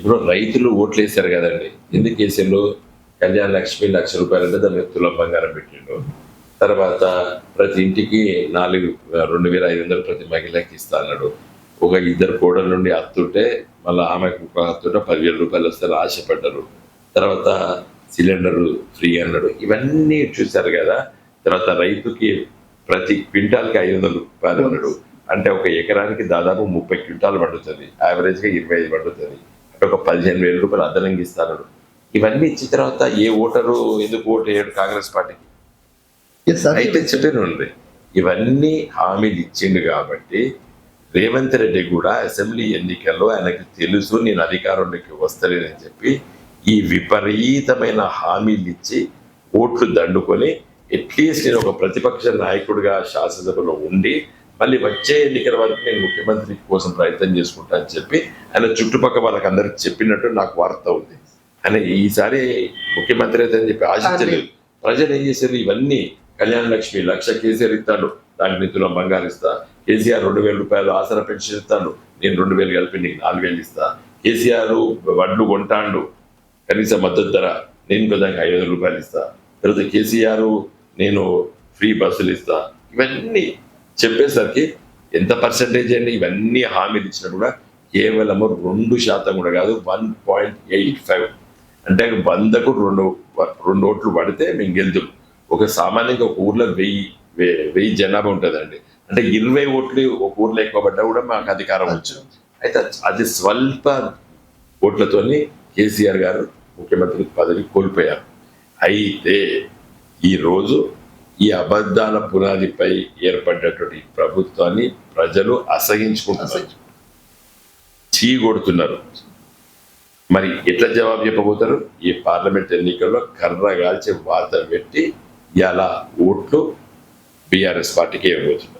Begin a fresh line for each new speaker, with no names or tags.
ఇప్పుడు రైతులు ఓట్లు వేశారు కదండి. ఎందుకు వేసిండు కళ్యాణ లక్ష్మి లక్ష రూపాయలు అంటే దాని మీద తులం బంగారం పెట్టిండు. తర్వాత ప్రతి ఇంటికి నాలుగు రెండు వేల ఐదు వందలు ప్రతి మహిళకి ఇస్తా అన్నాడు. ఒక ఇద్దరు కోడల నుండి అత్తుంటే మళ్ళీ ఆమెకు ఒక అత్తుంటే పదివేల రూపాయలు వస్తారు ఆశపడ్డారు. తర్వాత సిలిండర్ ఫ్రీ అన్నాడు. ఇవన్నీ చూశారు కదా. తర్వాత రైతుకి ప్రతి క్వింటాల్కి ఐదు వందల రూపాయలు అన్నాడు. అంటే ఒక ఎకరానికి దాదాపు ముప్పై క్వింటాలు పండుతుంది. యావరేజ్గా ఇరవై ఐదు పండుతుంది. ఒక పదిహేను వేల రూపాయలు అదనంగా ఇస్తాడు ఇవన్నీ ఇచ్చిన తర్వాత ఏ ఓటరు ఎందుకు ఓటు వేయడు కాంగ్రెస్ పార్టీకి? అయితే చెప్పాను ఉంది ఇవన్నీ హామీలు ఇచ్చిండు కాబట్టి రేవంత్ రెడ్డి కూడా అసెంబ్లీ ఎన్నికల్లో ఆయనకు తెలుసు నేను అధికారంలోకి వస్తలేనని చెప్పి ఈ విపరీతమైన హామీలు ఇచ్చి ఓట్లు దండుకొని అట్లీస్ట్ నేను ఒక ప్రతిపక్ష నాయకుడిగా శాసనసభలో ఉండి మళ్ళీ వచ్చే ఎన్నికల వరకు నేను ముఖ్యమంత్రి కోసం ప్రయత్నం చేసుకుంటా అని చెప్పి ఆయన చుట్టుపక్కల వాళ్ళకి అందరికి చెప్పినట్టు నాకు వార్త ఉంది. ఆయన ఈసారి ముఖ్యమంత్రి అయితే అని చెప్పి ఆశించలేదు. ప్రజలు ఏం చేశారు? ఇవన్నీ కళ్యాణ లక్ష్మి లక్ష కేసీఆర్ ఇస్తాడు. దానికి నిధుల బంగారు ఇస్తా. కేసీఆర్ రెండు వేల రూపాయలు ఆసరా పెన్షన్ ఇస్తాను నేను రెండు వేలు కలిపి నీకు నాలుగు వేలు ఇస్తా. కేసీఆర్ వడ్లు కొంటాండు. కనీస మద్దతు ధర నేను విధంగా ఐదు వందల రూపాయలు ఇస్తా. తర్వాత కేసీఆర్ నేను ఫ్రీ బస్సులు ఇస్తా. ఇవన్నీ చెప్పేసరికి ఎంత పర్సంటేజ్ అండి? ఇవన్నీ హామీలు ఇచ్చినా కూడా కేవలము రెండు శాతం కూడా కాదు వన్ పాయింట్ ఎయిట్ ఫైవ్ అంటే వందకు రెండు రెండు ఓట్లు పడితే మేము గెలుతాం ఒక సామాన్యంగా ఒక ఊర్లో వెయ్యి వే- వెయ్యి జనాభా ఉంటుందండి. అంటే ఇరవై ఓట్లు ఒక ఊర్లో ఎక్కువ పడ్డా కూడా మాకు అధికారం వచ్చింది. అయితే అది స్వల్ప ఓట్లతోని కేసీఆర్ గారు ముఖ్యమంత్రి పదవి కోల్పోయారు. అయితే ఈరోజు ఈ అబద్ధాల పునాదిపై ఏర్పడ్డటువంటి ప్రభుత్వాన్ని ప్రజలు అసహించుకుంటున్నారు. చీ కొడుతున్నారు మరి ఎట్లా జవాబు చెప్పబోతారు? ఈ పార్లమెంట్ ఎన్నికల్లో కర్ర కాల్చి వార్త పెట్టి ఇలా ఓట్లు బీఆర్ఎస్ పార్టీకి ఇవ్వబోతున్నారు.